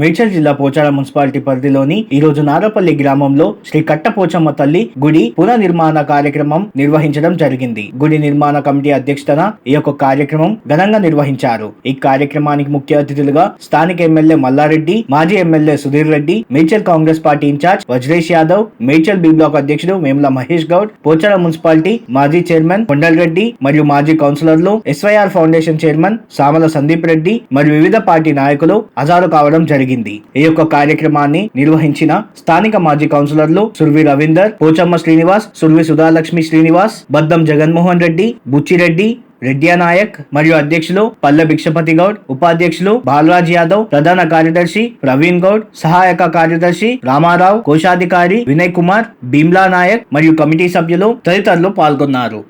మేడ్చల్ జిల్లా పోచాడ మున్సిపాలిటీ పరిధిలోని ఈ రోజు నారపల్లి గ్రామంలో శ్రీ కట్టపోచమ్మ తల్లి గుడి పునర్నిర్మాణ కార్యక్రమం నిర్వహించడం జరిగింది. గుడి నిర్మాణ కమిటీ అధ్యక్షతన ఈ యొక్క కార్యక్రమం ఘనంగా నిర్వహించారు. ఈ కార్యక్రమానికి ముఖ్య అతిథులుగా స్థానిక ఎమ్మెల్యే మల్లారెడ్డి మాజీ MLA Sudhir Reddy Medchal Congress party incharge Vajresh Yadav Medchal B block అధ్యక్షుడు మేముల మహేష్ గౌడ్ పోచాడ మున్సిపాలిటీ మాజీ చైర్మన్ కొండల్ రెడ్డి మరియు మాజీ కౌన్సిలర్లు SYR foundation chairman Samala Sandeep Reddy మరియు వివిధ పార్టీ నాయకులు హాజరు కావడం జరిగింది. ఈ యొక్క కార్యక్రమాన్ని నిర్వహించిన స్థానిక మాజీ కౌన్సిలర్లు సుర్వి రవీందర్ పోచమ్మ శ్రీనివాస్ సుర్వి సుధాలక్ష్మి శ్రీనివాస్ బద్దం జగన్మోహన్ రెడ్డి బుచ్చిరెడ్డి రెడ్డియా నాయక్ మరియు అధ్యక్షులు పల్లె భిక్షపతి గౌడ్ ఉపాధ్యక్షులు బాలరాజ్ యాదవ్ ప్రధాన కార్యదర్శి ప్రవీణ్ గౌడ్ సహాయక కార్యదర్శి రామారావు కోశాధికారి వినయ్ కుమార్ భీమ్లా నాయక్ మరియు కమిటీ సభ్యులు తదితరులు పాల్గొన్నారు.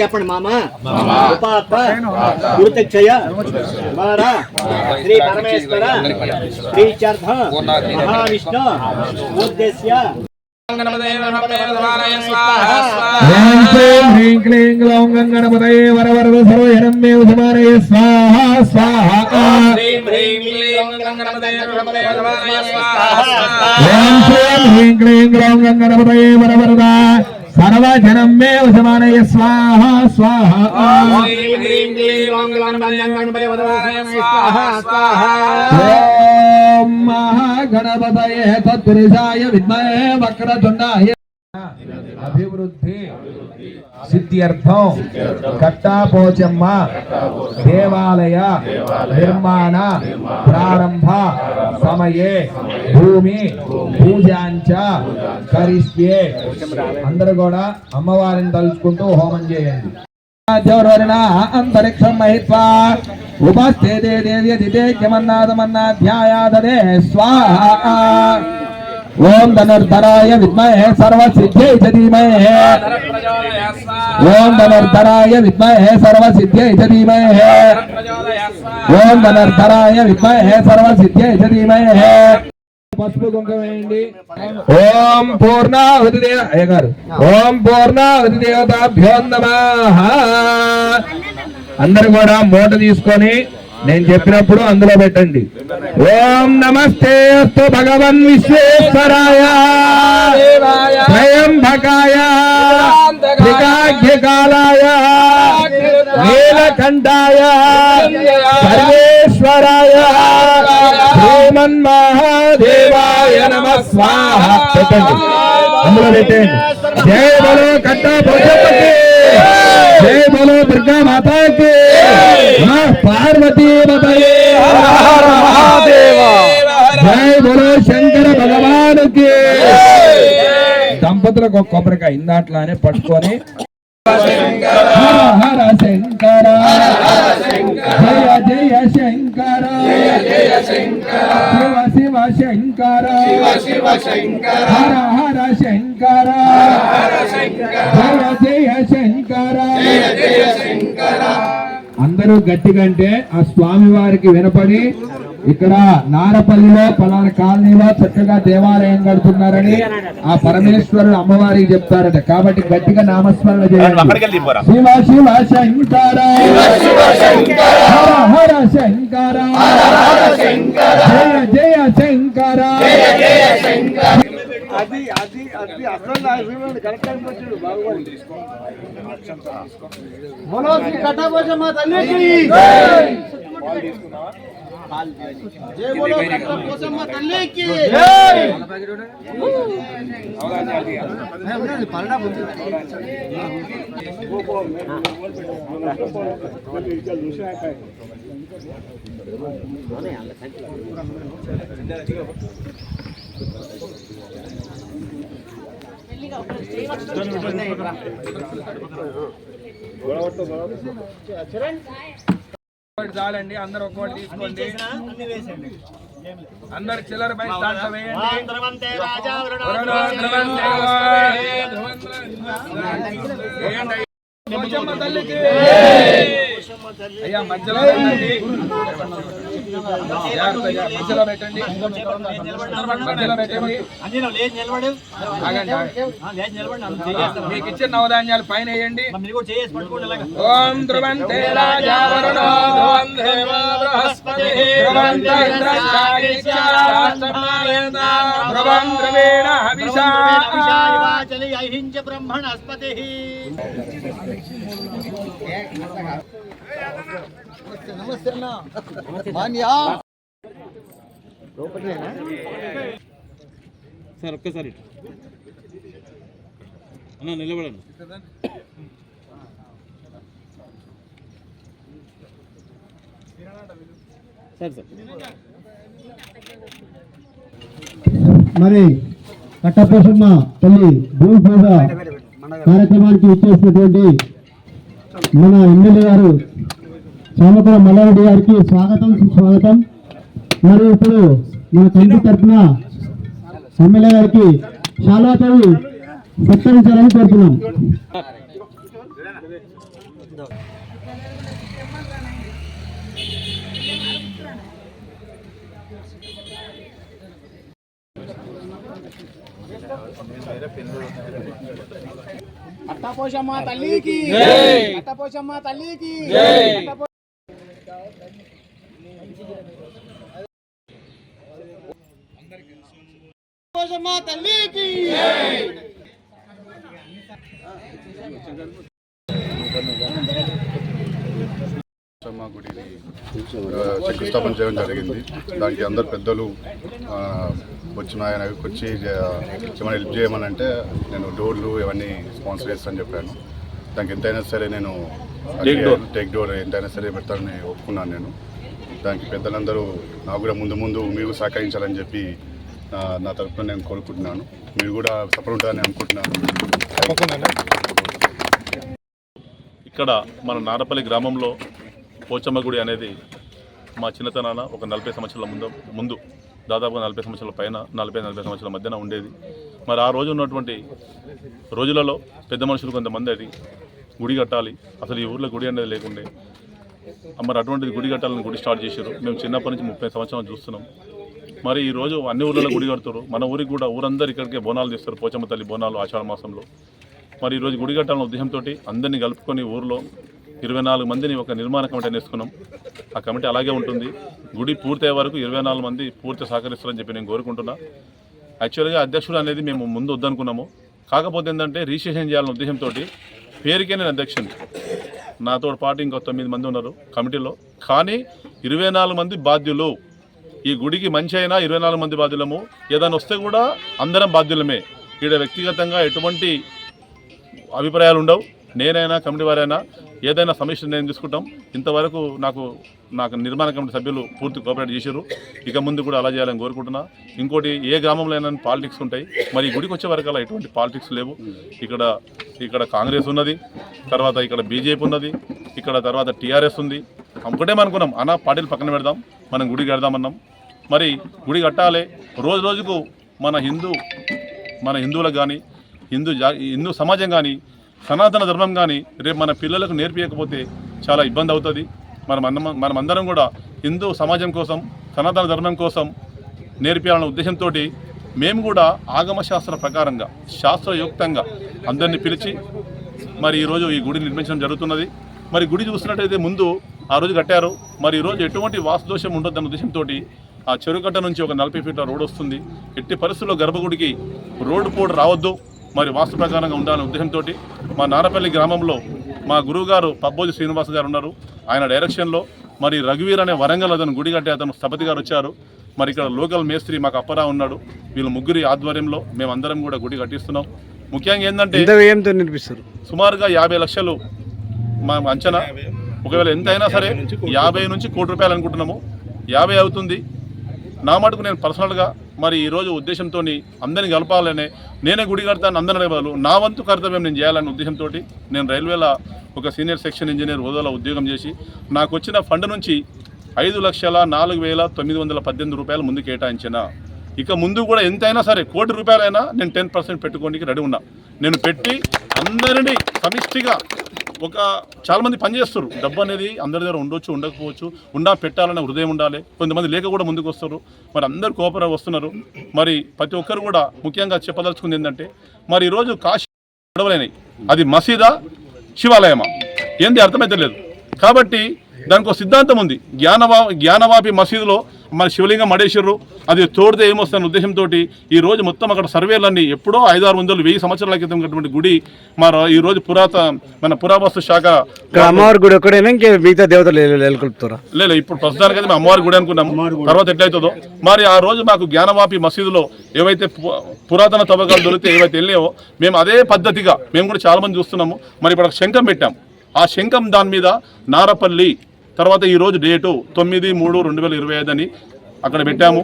చెప్పండి మామ. శ్రీ పరమేశ్వర. మహావిష్ణు. ఉద్దేశ్య. ఓం శ్రీం హ్రీం క్లీం గ్లౌం గంగణపతయే వరవరద సర్వజనం మే ఉసమానయ స్వాహ స్వాహ ఓం శ్రీం హ్రీం క్లీం గ్లౌం గంగణపతయే వరవరద సర్వజనం మే ఉసమానయ స్వాహ స్వాహ ఓం మహాగణపతయే తత్పురుషాయ విద్మహే వక్రతుండాయ. అభివృద్ధి. సిద్ధ్యర్థం. కట్టాపోచమ్మ దేవాలయ నిర్మాణ. ప్రారంభ సమయే. భూమి. పూజాంచ. కరిష్యే. అందరూ కూడా అమ్మవారిని తలుచుకుంటూ హోమం చేయండి. అంతరిక్షం మహిత్వా. ఉపస్థే దేవ్య దిదే ధ్యాయాదే స్వాహ ఓం ధనుర్ధరాయ విద్మహే సర్వసిద్ధ్యై చ ధీమహి ఓం ధనుర్ధరాయ విద్మహే సర్వసిద్ధ్యై చ ధీమహి ఓం ధనుర్ధరాయ విద్మహే సర్వసిద్ధ్యై చ ధీమహి పసుపు కుంకుమ వేయండి ఓం పూర్ణాహుతి దేవ అయ్య గారు ఓం పూర్ణాహుతి దేవతాభ్యో నమః అందరు కూడా మూట తీసుకొని నేను చెప్పినప్పుడు అందులో పెట్టండి. ఓం నమస్తే అస్తు భగవన్ విశ్వేశ్వరాయ. త్రయంబకాయ త్రికాగ్యకాలాయ నీలకంఠాయ. సర్వేశ్వరాయ. శ్రీమన్మహాదేవాయ నమ స్వాహ. పెట్టండి. అందులో పెట్టండి జయ బలో కట్ట పోషపతి జై బలో దుర్గా మాతాకి. పార్వతీ జై బలో శంకర భగవానుకి. దంపతులకు ఒక కొబ్బరికాయ ఇందాట్లానే పట్టుకొని. హర హర శంకర. జయ జయ శంకర. శివ శివ శంకర. హర హర శంకర. జయ జయ అందరూ గట్టిగంటే ఆ స్వామి వారికి వినపడి ఇక్కడ నారపల్లిలో పలానా కాలనీలో చక్కగా దేవాలయం కడుతున్నారని ఆ పరమేశ్వరుడు అమ్మవారికి చెప్తారట. కాబట్టి గట్టిగా నామస్మరణ చేయండి. శివ శివ శంకర. హర హర శంకర. జయ జయ శంకర. అది అది అది అసలు కరెక్ట్ టైం వచ్చాడు బాగుపడి బోలో శ్రీ కట్టాపోచమ్మ తల్లికి. జై. బోలో తల్లికి చాలండి అందరు ఒక్కొక్కటి తీసుకోండి. అందరు చిల్లర పై దాంట్లో వేయండి. వేయండి. అయ్యా మధ్యలో ఉండండి. మధ్యలో పెట్టండి. మధ్యలో పెట్టండి. మీకు ఇచ్చిన నవధాన్యాలు పైన వేయండి. ఓం ధ్రువంతే రాజా వరుణో ధ్రువం దేవో ధ్రువం హవిషా బ్రహ్మణస్పతి. నమస్తే అన్న. మాన్యా. సార్ ఒక్కసారి అన్న నిలబడండి. Sir sir. మరి కట్టపోషమ్మ తల్లి భూమి పూజ కార్యక్రమానికి ఇచ్చేసినటువంటి మన ఎమ్మెల్యే గారు సోమపుర మల్లారెడ్డి గారికి స్వాగతం సుస్వాగతం. మరి ఇప్పుడు మన తండ్రి తరఫున ఎమ్మెల్యే గారికి చాలా తల్లి సత్కరించాలని కోరుతున్నాం. అట్టపోషమ్మ తల్లికి అట్టపోషమ్మ తల్లికి అట్టపోషమ్మ తల్లికి గుడిని శంకుస్థాపన చేయడం జరిగింది. దానికి అందరు పెద్దలు వచ్చిన ఆయన వచ్చి ఏమైనా హెల్ప్ చేయమని అంటే నేను డోర్లు ఇవన్నీ స్పాన్సర్ చేస్తానని చెప్పాను. దానికి ఎంతైనా సరే నేను టేక్ డోర్ ఎంతైనా సరే పెడతానని ఒప్పుకున్నాను నేను. దానికి పెద్దలందరూ నాకు కూడా ముందు ముందు మీరు సహకరించాలని చెప్పి నా తరఫున నేను కోరుకుంటున్నాను. మీరు కూడా సపోర్ట్ ఉంటుందని అనుకుంటున్నాను. ఇక్కడ మన నారపల్లి గ్రామంలో పోచమ్మ గుడి అనేది మా చిన్నతనాన ఒక నలభై సంవత్సరాల ముందు ముందు దాదాపుగా నలభై సంవత్సరాల పైన నలభై నలభై సంవత్సరాల మధ్యన ఉండేది. మరి ఆ రోజు ఉన్నటువంటి రోజులలో పెద్ద మనుషులు కొంతమంది అది గుడి కట్టాలి. అసలు ఈ ఊర్లో గుడి అనేది లేకుండే. మరి అటువంటిది గుడి కట్టాలని గుడి స్టార్ట్ చేశారు. మేము చిన్నప్పటి నుంచి ముప్పై సంవత్సరాలు చూస్తున్నాం. మరి ఈరోజు అన్ని ఊర్లలో గుడి కడతారు. మన ఊరికి కూడా ఊరందరూ ఇక్కడికే బోనాలు తీస్తారు. పోచమ్మ తల్లి బోనాలు ఆషాఢ మాసంలో. మరి ఈరోజు గుడి కట్టాలన్న ఉద్దేశంతో అందరినీ కలుపుకొని ఊరిలో ఇరవై నాలుగు మందిని ఒక నిర్మాణ కమిటీ వేసుకున్నాం ఆ కమిటీ అలాగే ఉంటుంది. గుడి పూర్తయ్యే వరకు ఇరవై నాలుగు మంది పూర్తి సహకరిస్తారని చెప్పి నేను కోరుకుంటున్నా. యాక్చువల్గా అధ్యక్షుడు అనేది మేము ముందు వద్దనుకున్నాము. కాకపోతే ఏంటంటే రిజిస్ట్రేషన్ చేయాలన్న ఉద్దేశంతో పేరుకే నేను అధ్యక్షుని. నాతో పాటు ఇంకో తొమ్మిది మంది ఉన్నారు కమిటీలో. కానీ ఇరవై నాలుగు మంది బాధ్యులు. ఈ గుడికి మంచి అయినా ఇరవై నాలుగు మంది బాధ్యులము. ఏదైనా వస్తే కూడా అందరం బాధ్యులమే. ఈడ వ్యక్తిగతంగా ఎటువంటి అభిప్రాయాలు ఉండవు. నేనైనా కమిటీ వారైనా ఏదైనా సమీక్ష నేను తీసుకుంటాం. ఇంతవరకు నాకు నాకు నిర్మాణ కమిటీ సభ్యులు పూర్తి కోఆపరేట్ చేశారు. ఇక ముందు కూడా అలా చేయాలని కోరుకుంటున్నా. ఇంకోటి ఏ గ్రామంలో అయినా పాలిటిక్స్ ఉంటాయి. మరి గుడికి వచ్చే వరకు అలా ఎటువంటి పాలిటిక్స్ లేవు. ఇక్కడ ఇక్కడ కాంగ్రెస్ ఉన్నది తర్వాత ఇక్కడ బీజేపీ ఉన్నది ఇక్కడ తర్వాత టీఆర్ఎస్ ఉంది. ఒకటే అనుకున్నాం అనా పార్టీలు పక్కన పెడదాం మనం గుడి కడదామన్నాం. మరి గుడి కట్టాలి. రోజు రోజుకు మన హిందూ మన హిందువులకు కానీ హిందూ జా హిందూ సమాజం కానీ సనాతన ధర్మం కానీ రేపు మన పిల్లలకు నేర్పించకపోతే చాలా ఇబ్బంది అవుతుంది. మనం మనమందరం కూడా హిందూ సమాజం కోసం సనాతన ధర్మం కోసం నేర్పించాలన్న ఉద్దేశంతో మేము కూడా ఆగమ శాస్త్ర ప్రకారంగా శాస్త్రయుక్తంగా అందరినీ పిలిచి మరి ఈరోజు ఈ గుడి నిర్మించడం జరుగుతున్నది. మరి గుడి చూసినట్టయితే ముందు ఆ రోజు కట్టారు. మరి ఈరోజు ఎటువంటి వాసుదోషం ఉండొద్దన్న ఉద్దేశంతో ఆ చెరుకట్ట నుంచి ఒక నలభై ఫీట్ల రోడ్ వస్తుంది. ఎట్టి పరిస్థితుల్లో గర్భగుడికి రోడ్డు పోడు రావద్దు. మరి వాస్తు ప్రకారంగా ఉండాలనే ఉద్దేశంతో మా నారపల్లి గ్రామంలో మా గురువుగారు పబ్బోజి శ్రీనివాస్ గారు ఉన్నారు. ఆయన డైరెక్షన్లో మరి రఘువీర్ అనే వరంగల్ అతను గుడి కట్టే అతను స్థపతి గారు వచ్చారు. మరి ఇక్కడ లోకల్ మేస్త్రి మాకు అప్పరా ఉన్నాడు. వీళ్ళు ముగ్గురి ఆధ్వర్యంలో మేమందరం కూడా గుడి కట్టిస్తున్నాం. ముఖ్యంగా ఏంటంటే వ్యయంతో నిర్మిస్తారు సుమారుగా యాభై లక్షలు మా అంచనా. ఒకవేళ ఎంత అయినా సరే యాభై నుంచి కోటి రూపాయలు అనుకుంటున్నాము. యాభై అవుతుంది. నా మటుకు నేను పర్సనల్గా మరి ఈరోజు ఉద్దేశంతో అందరిని కలపాలనే నేనే గుడి కడతాను అందరిని బదులు నా వంతు కర్తవ్యం నేను చేయాలనే ఉద్దేశంతో నేను రైల్వేల ఒక సీనియర్ సెక్షన్ ఇంజనీర్ హోదాలో ఉద్యోగం చేసి నాకు వచ్చిన ఫండ్ నుంచి ఐదు లక్షల నాలుగు వేల తొమ్మిది వందల పద్దెనిమిది రూపాయలు ముందు కేటాయించిన. ఇక ముందు కూడా ఎంతైనా సరే కోటి రూపాయలైనా నేను టెన్ పర్సెంట్ పెట్టుకోనికి రెడీ ఉన్నా. నేను పెట్టి అందరినీ సమిష్టిగా ఒక చాలామంది పనిచేస్తారు డబ్బు అనేది అందరి దగ్గర ఉండొచ్చు ఉండకపోవచ్చు ఉండా పెట్టాలనే హృదయం ఉండాలి. కొంతమంది లేక కూడా ముందుకు వస్తారు. మరి అందరు కోపర వస్తున్నారు. మరి ప్రతి ఒక్కరు కూడా ముఖ్యంగా చెప్పదలుచుకుంది ఏంటంటే మరి ఈరోజు కాశీ గొడవలైనవి అది మసీదా శివాలయమా? ఏంది అర్థమైతే లేదు. కాబట్టి దానికి ఒక సిద్ధాంతం ఉంది. జ్ఞానవా జ్ఞానవాపి మసీదులో మరి శివలింగం మడేశ్వరు అది తోడితే ఏమొస్తున్న ఉద్దేశంతో ఈ రోజు మొత్తం అక్కడ సర్వేలన్నీ ఎప్పుడో ఐదు ఆరు వందలు వెయ్యి సంవత్సరాల క్రితం ఉన్నటువంటి గుడి మరి ఈ రోజు పురాత మన పురావస్తు శాఖ అమ్మవారి గుడి ఒక్కడైనా ఇంకే మిగతా దేవతలు నెలకొల్పుతారా లేదు ఇప్పుడు ప్రస్తుతానికి అయితే మేము అమ్మవారి గుడి అనుకున్నాము. తర్వాత ఎట్లయితుందో? మరి ఆ రోజు మాకు జ్ఞానవాపి మసీదులో ఏవైతే పు- పురాతన తవ్వకాలు దొరికితే ఏవైతే వెళ్ళావో మేము అదే పద్ధతిగా మేము కూడా చాలా మంది చూస్తున్నాము. మరి ఇప్పుడు శంఖం పెట్టాం ఆ శంఖం దాని మీద నారపల్లి తర్వాత ఈరోజు డేటు తొమ్మిది మూడు రెండు వేల ఇరవై ఐదు అని అక్కడ పెట్టాము.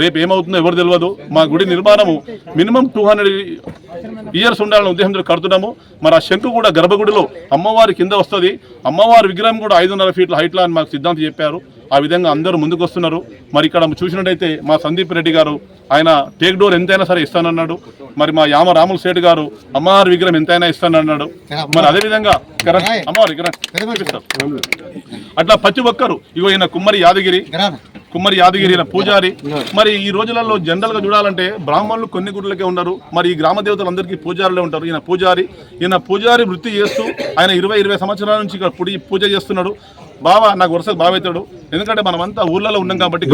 రేపు ఏమవుతుందో ఎవరు తెలియదు మా గుడి నిర్మాణము మినిమం టూ హండ్రెడ్ ఇయర్స్ ఉండాలని ఉద్దేశంతో కడుతున్నాము. మరి ఆ శంకు కూడా గర్భగుడిలో అమ్మవారి కింద వస్తుంది. అమ్మవారి విగ్రహం కూడా ఐదున్నర ఫీట్ల హైట్లో అని మాకు సిద్ధాంతం చెప్పారు. ఆ విధంగా అందరూ ముందుకు వస్తున్నారు మరి ఇక్కడ చూసినట్టయితే మా సందీప్ రెడ్డి గారు ఆయన టేక్ డోర్ ఎంతైనా సరే ఇస్తానన్నాడు. మరి మా యామ రాముల సేటు గారు అమ్మవారి విగ్రహం ఎంతైనా ఇస్తానన్నాడు. మరి అదేవిధంగా కరెక్ట్ అమ్మవారి విగ్రహం. అట్లా ప్రతి ఒక్కరు ఇగో ఈయన కుమ్మరి యాదగిరి కుమ్మరి యాదగిరి ఈయన పూజారి మరి ఈ రోజులలో జనరల్గా చూడాలంటే బ్రాహ్మణులు కొన్ని గుడ్లకే ఉన్నారు. మరి ఈ గ్రామ దేవతలందరికీ పూజారులే ఉంటారు. ఈయన పూజారి ఈయన పూజారి వృత్తి చేస్తూ ఆయన ఇరవై ఇరవై సంవత్సరాల నుంచి ఇక్కడ పూజ చేస్తున్నాడు. బావ నాకు వరుస బావైతాడు ఎందుకంటే మనమంతా ఊర్లలో ఉన్నాం కాబట్టి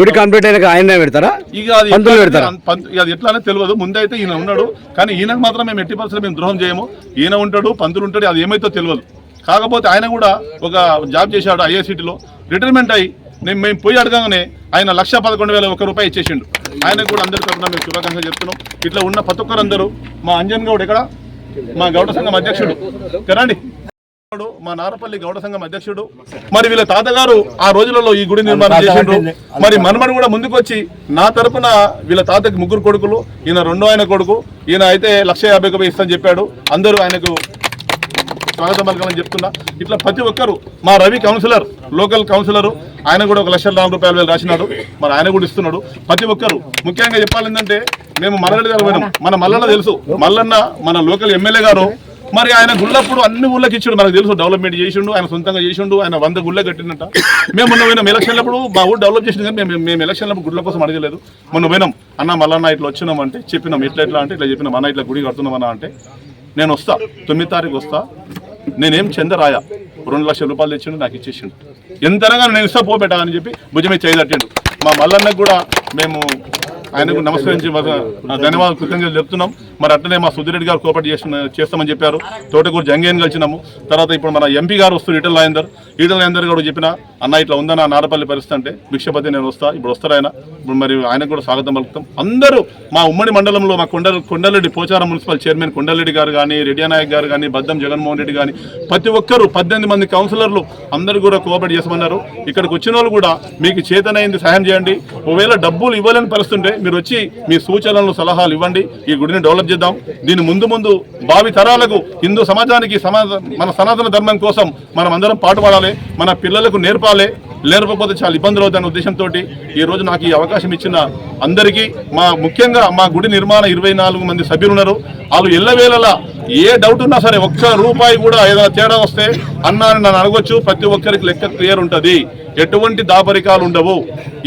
గుడి కంప్లీట్ అయినాక ఆయన పెడతారా? ఇక అది పెడతారా? అది ఎట్లా అనేది తెలియదు. ముందైతే ఈయన ఉన్నాడు. కానీ ఈయనకు మాత్రం మేము ఎట్టి పరిస్థితుల్లో మేము ద్రోహం చేయము. ఈయన ఉంటాడు పంతులు ఉంటాడు అది ఏమైతే తెలియదు. కాకపోతే ఆయన కూడా ఒక జాబ్ చేశాడు ఐఐసిటీలో. రిటైర్మెంట్ అయ్యి నేను మేము పోయి అడగగానే ఆయన లక్ష పదకొండు వేల ఒక రూపాయి ఇచ్చేసిండు. ఆయనకు కూడా అందరి తరఫున మేము శుభాకాంక్షలు చెప్తున్నాం. ఇట్లా ఉన్న ప్రతి ఒక్కరందరూ మా అంజన్ గౌడ్ ఎక్కడ? మా గౌడ సంఘం అధ్యక్షుడు. కరండి మా నారపల్లి గౌడ సంఘం అధ్యక్షుడు మరి వీళ్ళ తాతగారు ఆ రోజులలో ఈ గుడి నిర్మాణం చేసిండ్రు. మరి మనమడు కూడా ముందుకు వచ్చి నా తరపున వీళ్ళ తాతకి ముగ్గురు కొడుకులు ఈయన రెండో ఆయన కొడుకు ఈయన అయితే లక్ష యాభై ఇస్తాను చెప్పాడు. అందరూ ఆయనకు స్వాగతం పలకాలని చెప్తున్నా. ఇట్లా ప్రతి ఒక్కరు మా రవి కౌన్సిలర్ లోకల్ కౌన్సిలర్ ఆయన కూడా ఒక లక్ష నాలుగు రూపాయలు వేలు రాసినాడు. మరి ఆయన కూడా ఇస్తున్నాడు. ప్రతి ఒక్కరు ముఖ్యంగా చెప్పాలి ఏంటంటే మేము మల్లరెడ్డి గారు పోయినాం. మన మల్లన్న తెలుసు. మల్లన్న మన లోకల్ ఎమ్మెల్యే గారు మరి ఆయన గుళ్ళప్పుడు అన్ని ఊళ్ళకి ఇచ్చిండు. మనకు తెలుసు డెవలప్మెంట్ చేసిండు ఆయన సొంతంగా చేసిండు ఆయన వంద గుళ్ళ కట్టినట్ట మేము మొన్న పోయినాం ఎలక్షన్లప్పుడు మా ఊరు డెవలప్ చేసింది కానీ మేము మేము ఎలక్షన్లప్పుడు గుళ్ళ కోసం అడగలేదు. మొన్న పోయినాం అన్న మల్లన్న ఇట్లా వచ్చినాం అంటే చెప్పినాం ఇట్లా ఎట్లా అంటే ఇట్లా చెప్పినాం అన్న ఇట్లా గుడి కడుతున్నాం అన్న అంటే నేను వస్తా తొమ్మిది తారీఖు వస్తా. నేనేం చందరాయ? రెండు లక్షల రూపాయలు తెచ్చిండు నాకు ఇచ్చేసిండు. ఎంతనగా నేను ఇస్తా పోబెట్టా అని చెప్పి భుజమే చేయదట్టిండు మా మల్లన్నకు కూడా మేము ఆయనకు నమస్కరించి ధన్యవాదాలు కృతజ్ఞతలు చెప్తున్నాం. మరి అట్లనే మా సుధిరెడ్డి గారు కోపటి చేసిన చేస్తామని చెప్పారు. తోటకూరు జంగేని కలిసినాము. తర్వాత ఇప్పుడు మన ఎంపీ గారు వస్తారు ఈటల రాజేందర్ ఈటల రాజేందర్ కూడా చెప్పిన అన్న ఇట్లా ఉందన్న నారపల్లి పరిస్థితి అంటే భిక్షపతి నేను వస్తా ఇప్పుడు వస్తారు ఆయన. ఇప్పుడు మరి ఆయనకు కూడా స్వాగతం పలుకుతాం. అందరూ మా ఉమ్మడి మండలంలో మా కొండ కొండలరెడ్డి పోచారం మున్సిపల్ చైర్మన్ కొండలరెడ్డి గారు కానీ రెడ్డి నాయక్ గారు కానీ బద్దం జగన్మోహన్ రెడ్డి కానీ ప్రతి ఒక్కరు పద్దెనిమిది మంది కౌన్సిలర్లు అందరూ కూడా కోఆపరేట్ చేసమన్నారు ఇక్కడికి వచ్చిన వాళ్ళు కూడా మీకు చేతనైంది సహాయం చేయండి. ఒకవేళ డబ్బులు ఇవ్వలేని పరిస్థితుంటే మీరు వచ్చి మీ సూచనలు సలహాలు ఇవ్వండి. ఈ గుడిని డెవలప్ చేద్దాం. దీని ముందు ముందు భావి తరాలకు హిందూ సమాజానికి సమాజ మన సనాతన ధర్మం కోసం మనం అందరం పాటుపడాలి మన పిల్లలకు నేర్పాలి లేకపోతే చాలా ఇబ్బందులు అవుతాయనే ఉద్దేశంతో ఈరోజు నాకు ఈ అవకాశం ఇచ్చిన అందరికీ మా ముఖ్యంగా మా గుడి నిర్మాణ ఇరవై నాలుగు మంది సభ్యులు ఉన్నారు వాళ్ళు ఎల్లవేళలా ఏ డౌట్ ఉన్నా సరే ఒక్క రూపాయి కూడా ఏదైనా తేడా వస్తే అన్నా అని నన్ను అడగొచ్చు. ప్రతి ఒక్కరికి లెక్క క్లియర్ ఉంటుంది. ఎటువంటి దాపరికాలు ఉండవు.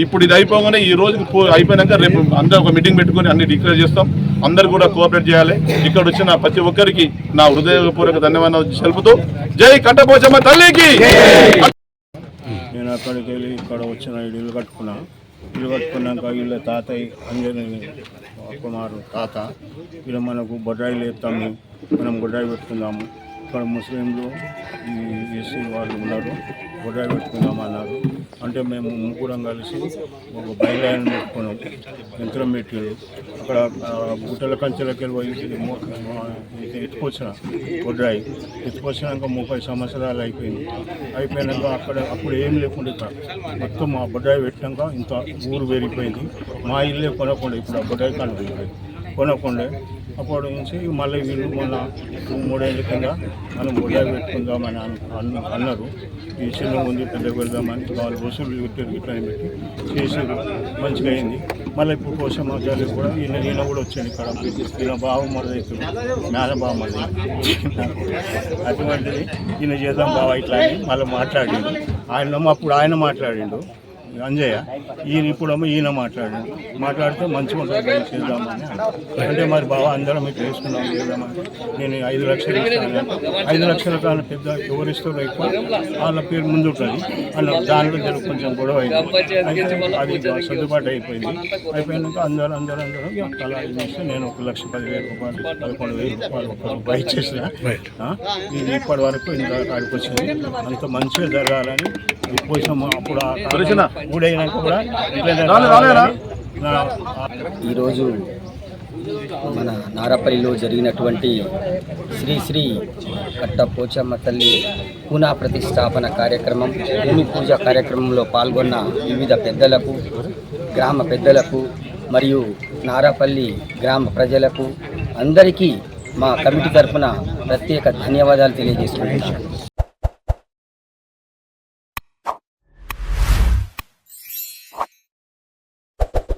ఇప్పుడు ఇది అయిపోగానే ఈ రోజు అయిపోయినాక రేపు అందరూ ఒక మీటింగ్ పెట్టుకొని అన్ని డిక్లేర్ చేస్తాం. అందరు కూడా కోఆపరేట్ చేయాలి. ఇక్కడ వచ్చిన ప్రతి ఒక్కరికి నా హృదయపూర్వక ధన్యవాదాలు తెలుపుతూ జై కట్టపోచమ్మ తల్లికి! నేను అక్కడికి వెళ్ళి ఇక్కడ వచ్చిన ఇల్లు కట్టుకున్నాను ఇల్లు కట్టుకున్నాక వీళ్ళ తాతయ్య అంజనీ కుమారు తాత వీళ్ళు మనకు బొడ్రాయిలు ఎత్తాము మనం బొడ్రాయి పెట్టుకుందాము. ఇక్కడ ముస్లింలు ఈ ఎస్సీ వాళ్ళు ఉన్నారు. బొడ్రాయి పెట్టుకుందాం అన్నారు. అంటే మేము ముగ్గురం కలిసి ఒక బయలుదేరి పెట్టుకున్నాం. యంత్రం పెట్టారు. అక్కడ గుట్టల కంచెలకి వెళ్ళి పోయి ఇది ఎత్తుకొచ్చిన బొడ్రాయి ఎత్తుకొచ్చినాక ముప్పై సంవత్సరాలు అయిపోయింది. అయిపోయినాక అక్కడ అప్పుడు ఏం లేకుండా ఇక్కడ మొత్తం మా బొడ్రాయి పెట్టినాక ఇంత ఊరు పెరిగిపోయింది మా ఇల్లే కొనకుండా ఇప్పుడు ఆ బొడ్రాయి కాలం కొనకుండా అప్పటి నుంచి మళ్ళీ వీళ్ళు మొన్న మూడేళ్ళ కింద మనం బొడ్డాలు పెట్టుకుందామని అన్- అన్నారు. ఈ చిన్న ముందు పెద్ద పెడదామని వాళ్ళు వసూలు పెట్టారు ఇట్లా పెట్టి చేసారు మంచిగా అయింది. మళ్ళీ ఇప్పుడు పోషమాచార్యులు కూడా ఈయన ఈయన కూడా వచ్చాను ఇక్కడ. ఈయన బావ మరదైతుంది నాన్న బావ మరద అటువంటిది ఈయన చేద్దాం బావ ఇట్లా అని మళ్ళీ మాట్లాడిండు. ఆయన అప్పుడు ఆయన మాట్లాడిండు. అంజయ్య ఈయన ఇప్పుడేమో ఈయన మాట్లాడాడు మాట్లాడితే మంచిగా ఉంటుంది చేద్దామని. అంటే మరి బాబా అందరం ఇట్లా వేసుకున్నాం చేద్దామని నేను ఐదు లక్షలు ఇస్తాను. ఐదు లక్షల కన్నా పెద్ద ఎవరు ఇస్తారో ఎక్కువ వాళ్ళ పేరు ముందు ఉంటుంది. అన్న దానిలో జర కొంచెం గొడవ అయింది. అది సర్దుబాటు అయిపోయింది. అయిపోయినాక అందరూ అందరూ అందరూ అలా ఇది ఇస్తే నేను ఒక లక్ష పదివేల రూపాయలు పదకొండు వేల రూపాయలు ఒక రూపాయి ఇచ్చేసిన. ఆ, ఇది ఇప్పటి వరకు ఇంత కాడికి వచ్చింది. అంత మంచిగా జరగాలని కోసం అప్పుడు కూడా ఈరోజు మన నారపల్లిలో జరిగినటువంటి శ్రీ శ్రీ కట్ట పోచమ్మ తల్లి పునా ప్రతిష్టాపన కార్యక్రమం భూమి పూజ కార్యక్రమంలో పాల్గొన్న వివిధ పెద్దలకు గ్రామ పెద్దలకు మరియు నారాపల్లి గ్రామ ప్రజలకు అందరికీ మా కమిటీ తరఫున ప్రత్యేక ధన్యవాదాలు తెలియజేసుకుంటున్నాను